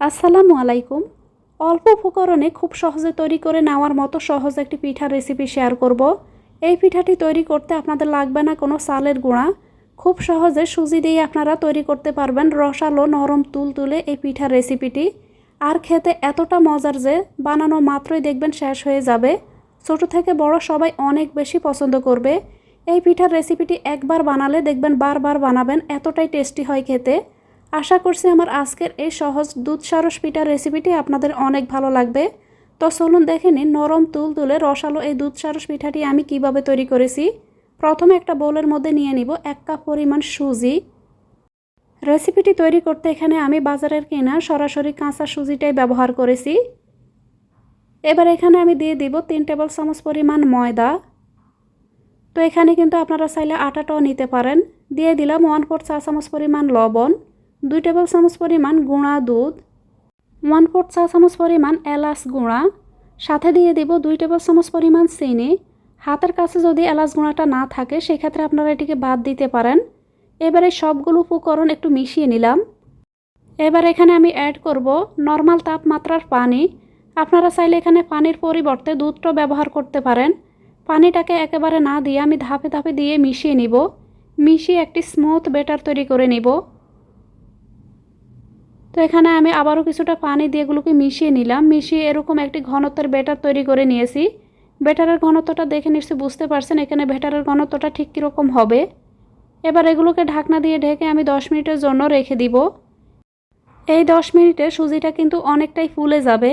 আসসালামু আলাইকুম। অল্প উপকরণে খুব সহজে তৈরি করে নেওয়ার মতো সহজ একটি পিঠার রেসিপি শেয়ার করব। এই পিঠাটি তৈরি করতে আপনাদের লাগবে না কোনো চালের গুঁড়া। খুব সহজে সুজি দিয়ে আপনারা তৈরি করতে পারবেন রসালো নরম তুল তুলে এই পিঠার রেসিপিটি আর খেতে এতটা মজার যে বানানো মাত্রই দেখবেন শেষ হয়ে যাবে। ছোট থেকে বড় সবাই অনেক বেশি পছন্দ করবে। এই পিঠার রেসিপিটি একবার বানালে দেখবেন বারবার বানাবেন, এতটাই টেস্টি হয় খেতে। আশা করছি আমার আজকের এই সহজ দুধ সারস পিঠার রেসিপিটি আপনাদের অনেক ভালো লাগবে। তো চলুন দেখে নিন নরম তুল তুলে রসালো এই দুধ সারস পিঠাটি আমি কীভাবে তৈরি করেছি। প্রথমে একটা বোলের মধ্যে নিয়ে নিব এক কাপ পরিমাণ সুজি। রেসিপিটি তৈরি করতে এখানে আমি বাজারের কেনা সরাসরি কাঁচা সুজিটাই ব্যবহার করেছি। এবার এখানে আমি দিয়ে দিব তিন টেবিল চামচ পরিমাণ ময়দা। তো এখানে কিন্তু আপনারা চাইলে আটাটাও নিতে পারেন। দিয়ে দিলাম ওয়ান ফোর চা চামচ পরিমাণ লবণ। দুই টেবিল চামচ পরিমাণ গুঁড়া দুধ ওয়ান ফোর চা চামচ পরিমাণ এলাচ গুঁড়া, সাথে দিয়ে দিব দুই টেবিল চামচ পরিমাণ চিনি। হাতের কাছে যদি এলাচ গুঁড়াটা না থাকে, সেক্ষেত্রে আপনারা এটিকে বাদ দিতে পারেন। এবারে সবগুলো উপকরণ একটু মিশিয়ে নিলাম। এবার এখানে আমি অ্যাড করব নর্মাল তাপমাত্রার পানি। আপনারা চাইলে এখানে পানির পরিবর্তে দুধটাও ব্যবহার করতে পারেন। পানিটাকে একেবারে না দিয়ে আমি ধাপে ধাপে দিয়ে মিশিয়ে নিব। মিশিয়ে একটি স্মুথ বেটার তৈরি করে নিব। তো এখানে আমি আবারও কিছুটা পানি দিয়ে এগুলোকে মিশিয়ে নিলাম। মিশিয়ে এরকম একটি ঘনত্বের বেটার তৈরি করে নিয়েছি। বেটারের ঘনত্বটা দেখে নিশ্চয়ই বুঝতে পারছেন এখানে বেটারের ঘনত্বটা ঠিক কীরকম হবে। এবার এগুলোকে ঢাকনা দিয়ে ঢেকে আমি দশ মিনিটের জন্য রেখে দিব। এই দশ মিনিটে সুজিটা কিন্তু অনেকটাই ফুলে যাবে।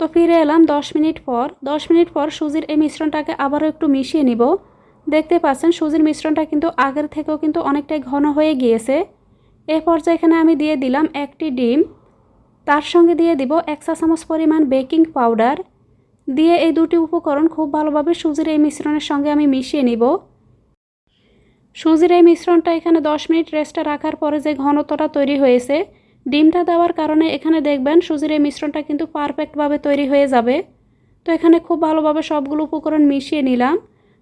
তো ফিরে এলাম দশ মিনিট পর। দশ মিনিট পর সুজির এই মিশ্রণটাকে আবারও একটু মিশিয়ে নিব। দেখতে পাচ্ছেন সুজির মিশ্রণটা কিন্তু আগের থেকেও কিন্তু অনেকটাই ঘন হয়ে গিয়েছে। এ পর্যায়ে এখানে আমি দিয়ে দিলাম একটি ডিম। তার সঙ্গে দিয়ে দিব এক চা চামচ পরিমাণ বেকিং পাউডার। দিয়ে এই দুটি উপকরণ খুব ভালোভাবে সুজির এই মিশ্রণের সঙ্গে আমি মিশিয়ে নিব। সুজির এই মিশ্রণটা এখানে দশ মিনিট রেস্টে রাখার পরে যে ঘনত্বটা তৈরি হয়েছে, ডিমটা দেওয়ার কারণে এখানে দেখবেন সুজির এই মিশ্রণটা কিন্তু পারফেক্টভাবে তৈরি হয়ে যাবে। তো এখানে খুব ভালোভাবে সবগুলো উপকরণ মিশিয়ে নিলাম।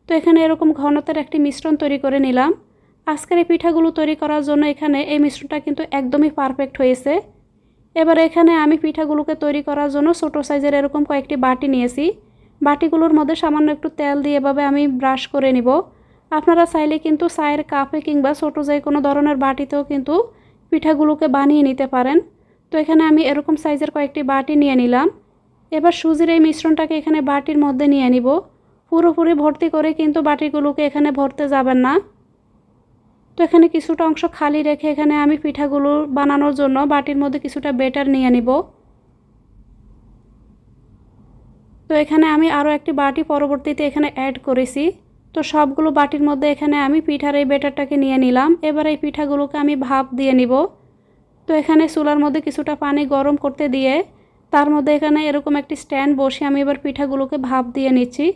তো এখানে এরকম ঘনত্বের একটি মিশ্রণ তৈরি করে নিলাম। আজকের এই পিঠাগুলো তৈরি করার জন্য এখানে এই মিশ্রণটা কিন্তু একদমই পারফেক্ট হয়েছে। এবার এখানে আমি পিঠাগুলোকে তৈরি করার জন্য ছোটো সাইজের এরকম কয়েকটি বাটি নিয়েছি। বাটিগুলোর মধ্যে সামান্য একটু তেল দিয়ে এভাবে আমি ব্রাশ করে নিব। আপনারা চাইলে কিন্তু চায়ের কাপে কিংবা ছোটো যে কোনো ধরনের বাটিতেও কিন্তু পিঠাগুলোকে বানিয়ে নিতে পারেন। তো এখানে আমি এরকম সাইজের কয়েকটি বাটি নিয়ে নিলাম। এবার সুজির এই মিশ্রণটাকে এখানে বাটির মধ্যে নিয়ে নিব। পুরোপুরি ভর্তি করে কিন্তু বাটিগুলোকে এখানে ভরতে যাবেন না। তো এখানে কিছুটা অংশ খালি রেখে এখানে আমি পিঠাগুলো বানানোর জন্য বাটির মধ্যে কিছুটা বেটার নিয়ে নিব। তো এখানে আমি আরও একটি বাটি পরবর্তীতে এখানে অ্যাড করেছি। তো সবগুলো বাটির মধ্যে এখানে আমি পিঠার এই বেটারটাকে নিয়ে নিলাম। এবার এই পিঠাগুলোকে আমি ভাপ দিয়ে নিব। তো এখানে চুলার মধ্যে কিছুটা পানি গরম করতে দিয়ে তার মধ্যে এখানে এরকম একটি স্ট্যান্ড বসে আমি এবার পিঠাগুলোকে ভাপ দিয়ে নিচ্ছি।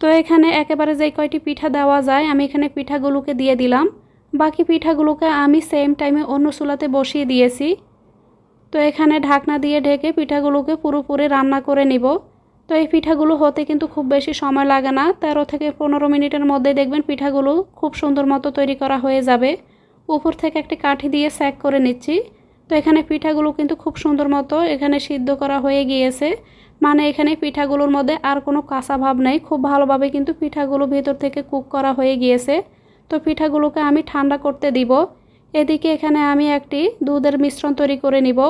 তো এখানে একেবারে যে কয়টি পিঠা দেওয়া যায় আমি এখানে পিঠাগুলোকে দিয়ে দিলাম। বাকি পিঠাগুলোকে আমি সেম টাইমে অন্য চুলাতে বসিয়ে দিয়েছি। তো এখানে ঢাকনা দিয়ে ঢেকে পিঠাগুলোকে পুরোপুরি রান্না করে নিব। তো এই পিঠাগুলো হতে কিন্তু খুব বেশি সময় লাগে না। তেরো থেকে পনেরো মিনিটের মধ্যে দেখবেন পিঠাগুলো খুব সুন্দর মতো তৈরি করা হয়ে যাবে। উপর থেকে একটি কাঠি দিয়ে স্যাক করে নিচ্ছি। তো এখানে পিঠাগুলো কিন্তু খুব সুন্দর মতো এখানে সিদ্ধ করা হয়ে গিয়েছে। মানে এখানে পিঠাগুলোর মধ্যে আর কোনো কাঁচা ভাব নেই। খুব ভালোভাবে কিন্তু পিঠাগুলো ভেতর থেকে কুক করা হয়ে গিয়েছে। তো পিঠাগুলোকে আমি ঠান্ডা করতে দিব। এদিকে এখানে আমি একটি দুধের মিশ্রণ তৈরি করে নিব।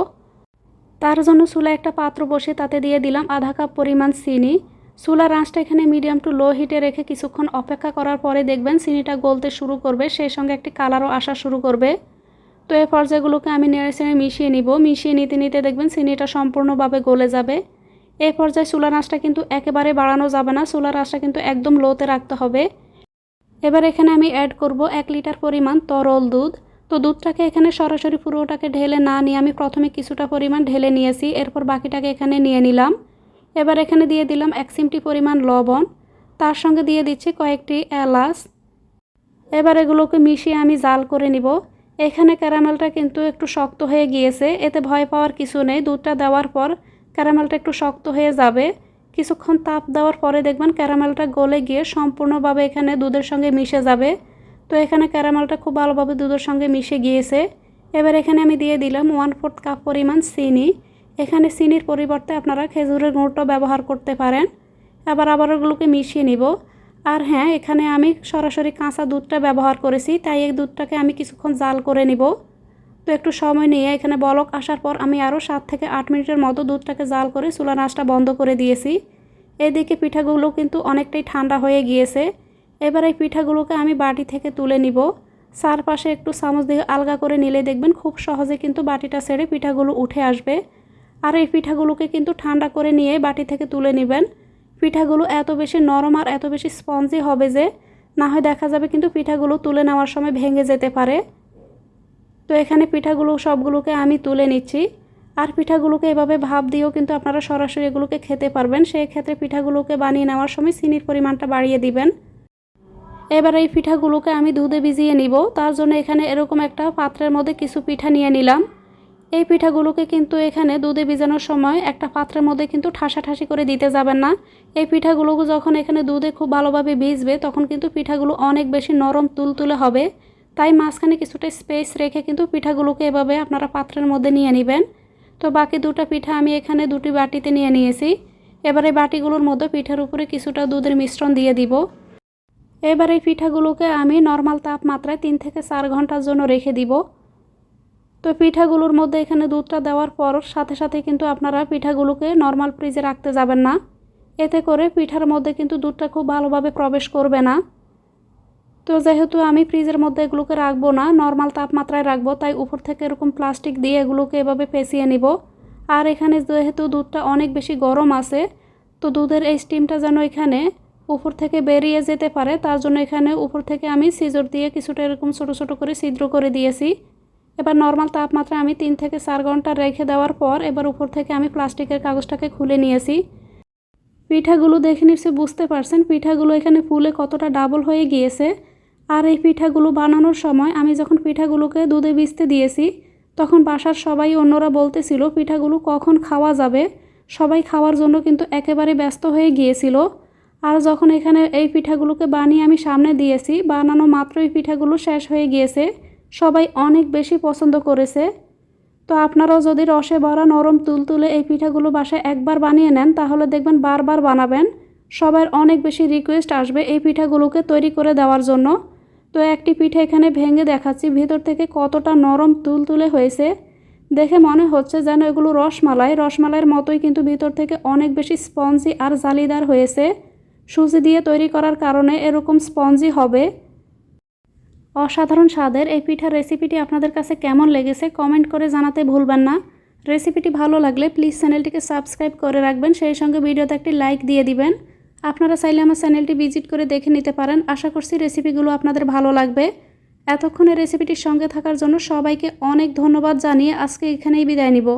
তার জন্য চুলা একটা পাত্র বসে তাতে দিয়ে দিলাম আধা কাপ পরিমাণ চিনি। চুলার আঁচটা এখানে মিডিয়াম টু লো হিটে রেখে কিছুক্ষণ অপেক্ষা করার পরে দেখবেন চিনিটা গলতে শুরু করবে, সেই সঙ্গে একটি কালারও আসা শুরু করবে। তো এই পর্যায়গুলোকে আমি নেড়ে চেড়ে মিশিয়ে নিব। মিশিয়ে নিতে নিতে দেখবেন চিনিটা সম্পূর্ণভাবে গলে যাবে। এই পর্যায়ে চুলার আঁচটা কিন্তু একেবারে বাড়ানো যাবে না। চুলার আঁচটা কিন্তু একদম লোতে রাখতে হবে। এবার এখানে আমি অ্যাড করব এক লিটার পরিমাণ তরল দুধ। তো দুধটাকে এখানে সরাসরি পুরোটাকে ঢেলে না নিয়ে আমি প্রথমে কিছুটা পরিমাণ ঢেলে নিয়েছি, এরপর বাকিটাকে এখানে নিয়ে নিলাম। এবার এখানে দিয়ে দিলাম এক সিমটি পরিমাণ লবণ, তার সঙ্গে দিয়ে দিচ্ছি কয়েকটি এলাচ। এবার এগুলোকে মিশিয়ে আমি জাল করে নিব। এখানে ক্যারামেলটা কিন্তু একটু শক্ত হয়ে গিয়েছে, এতে ভয় পাওয়ার কিছু নেই। দুধটা দেওয়ার পর ক্যারামেলটা একটু শক্ত হয়ে যাবে। কিছুক্ষণ তাপ দেওয়ার পরে দেখবেন ক্যারামেলটা গলে গিয়ে সম্পূর্ণভাবে এখানে দুধের সঙ্গে মিশে যাবে। তো এখানে ক্যারামেলটা খুব ভালোভাবে দুধের সঙ্গে মিশে গিয়েছে। এবার এখানে আমি দিয়ে দিলাম ওয়ান ফোর্থ কাপ পরিমাণ চিনি। এখানে চিনির পরিবর্তে আপনারা খেজুরের গুঁড়োটাও ব্যবহার করতে পারেন। এবার আবার ওগুলোকে মিশিয়ে নিব। আর হ্যাঁ এখানে আমি সরাসরি কাঁচা দুধটা ব্যবহার করেছি, তাই এই দুধটাকে আমি কিছুক্ষণ জাল করে নিব। তো একটু সময় নিয়ে এখানে বলক আসার পর আমি আরও সাত থেকে আট মিনিটের মতো দুধটাকে জাল করে চুলা নাচটা বন্ধ করে দিয়েছি। এদিকে পিঠাগুলো কিন্তু অনেকটাই ঠান্ডা হয়ে গিয়েছে। এবার এই পিঠাগুলোকে আমি বাটি থেকে তুলে নিব। চারপাশে একটু চামচ দিয়ে আলগা করে নিলে দেখবেন খুব সহজে কিন্তু বাটিটা ছেড়ে পিঠাগুলো উঠে আসবে। আর এই পিঠাগুলোকে কিন্তু ঠান্ডা করে নিয়ে বাটি থেকে তুলে নেবেন। পিঠাগুলো এত বেশি নরম আর এত বেশি স্পঞ্জি হবে যে, না হয় দেখা যাবে কিন্তু পিঠাগুলো তুলে নেওয়ার সময় ভেঙে যেতে পারে। তো এখানে পিঠাগুলো সবগুলোকে আমি তুলে নিচ্ছি। আর পিঠাগুলোকে এভাবে ভাব দিয়েও কিন্তু আপনারা সরাসরি এগুলোকে খেতে পারবেন। সেই ক্ষেত্রে পিঠাগুলোকে বানিয়ে নেওয়ার সময় চিনির পরিমাণটা বাড়িয়ে দিবেন। এবার এই পিঠাগুলোকে আমি দুধে ভিজিয়ে নিব। তার জন্য এখানে এরকম একটা পাত্রের মধ্যে কিছু পিঠা নিয়ে নিলাম। এই পিঠাগুলোকে কিন্তু এখানে দুধে ভিজানোর সময় একটা পাত্রের মধ্যে কিন্তু ঠাসাঠাসি করে দিতে যাবেন না। এই পিঠাগুলো যখন এখানে দুধে খুব ভালোভাবে ভিজবে, তখন কিন্তু পিঠাগুলো অনেক বেশি নরম তুলতুলে হবে। তাই মাঝখানে কিছুটা স্পেস রেখে কিন্তু পিঠাগুলোকে এভাবে আপনারা পাত্রের মধ্যে নিয়ে নেবেন। তো বাকি দুটো পিঠা আমি এখানে দুটি বাটিতে নিয়ে নিয়েছি। এবারে বাটিগুলোর মধ্যে পিঠার উপরে কিছুটা দুধের মিশ্রণ দিয়ে দিব। এবার এই পিঠাগুলোকে আমি নর্মাল তাপমাত্রায় তিন থেকে চার ঘণ্টার জন্য রেখে দিব। তো পিঠাগুলোর মধ্যে এখানে দুধটা দেওয়ার পর সাথে সাথে কিন্তু আপনারা পিঠাগুলোকে নর্মাল ফ্রিজে রাখতে যাবেন না। এতে করে পিঠার মধ্যে কিন্তু দুধটা খুব ভালোভাবে প্রবেশ করবে না। তো যেহেতু আমি ফ্রিজের মধ্যে এগুলোকে রাখব না নর্মাল তাপমাত্রায় রাখব, তাই উপর থেকে এরকম প্লাস্টিক দিয়ে এগুলোকে এভাবে পেঁচিয়ে নিব। আর এখানে যেহেতু দুধটা অনেক বেশি গরম আছে, তো দুধের এই স্টিমটা যেন এখানে উপর থেকে বেরিয়ে যেতে পারে, তার জন্য এখানে উপর থেকে আমি সিজর দিয়ে কিছুটা এরকম ছোটো ছোটো করে ছিদ্র করে দিয়েছি। এবার নর্মাল তাপমাত্রা আমি তিন থেকে চার ঘণ্টা রেখে দেওয়ার পর এবার উপর থেকে আমি প্লাস্টিকের কাগজটাকে খুলে নিয়েছি। পিঠাগুলো দেখে নিশ্চয়ই বুঝতে পারছেন, পিঠাগুলো এখানে ফুলে কতটা ডাবল হয়ে গিয়েছে। আর এই পিঠাগুলো বানানোর সময় আমি যখন পিঠাগুলোকে দুধে ভিজতে দিয়েছি, তখন বাসার সবাই অন্যরা বলতেছিল, পিঠাগুলো কখন খাওয়া যাবে? সবাই খাওয়ার জন্য কিন্তু একেবারে ব্যস্ত হয়ে গিয়েছিল। আর যখন এখানে এই পিঠাগুলোকে বানিয়ে আমি সামনে দিয়েছি, বানানো মাত্রই পিঠাগুলো শেষ হয়ে গিয়েছে। সবাই অনেক বেশি পছন্দ করেছে। তো আপনারাও যদি রসে ভরা নরম তুলতুলে এই পিঠাগুলো বাসায় একবার বানিয়ে নেন, তাহলে দেখবেন বারবার বানাবেন। সবার অনেক বেশি রিকোয়েস্ট আসবে এই পিঠাগুলোকে তৈরি করে দেওয়ার জন্য। তো একটি পিঠে এখানে ভেঙে দেখাচ্ছি। ভিতর থেকে কতটা নরম তুলতুলে হয়েছে, দেখে মনে হচ্ছে যেন এগুলো রসমালাই। রসমালাইয়ের মতোই কিন্তু ভিতর থেকে অনেক বেশি স্পঞ্জি আর জালিদার হয়েছে। সুজি দিয়ে তৈরি করার কারণে এরকম স্পঞ্জি হবে। অসাধারণ স্বাদের এই পিঠার রেসিপিটি আপনাদের কাছে কেমন লেগেছে কমেন্ট করে জানাতে ভুলবেন না। রেসিপিটি ভালো লাগলে প্লিজ চ্যানেলটিকে সাবস্ক্রাইব করে রাখবেন। সেই সঙ্গে ভিডিওতে একটি লাইক দিয়ে দিবেন। আপনারা চাইলে আমার চ্যানেলটি ভিজিট করে দেখে নিতে পারেন। আশা করছি রেসিপিগুলো আপনাদের ভালো লাগবে। এতক্ষণে রেসিপিটির সঙ্গে থাকার জন্য সবাইকে অনেক ধন্যবাদ জানিয়ে আজকে এখানেই বিদায় নিব।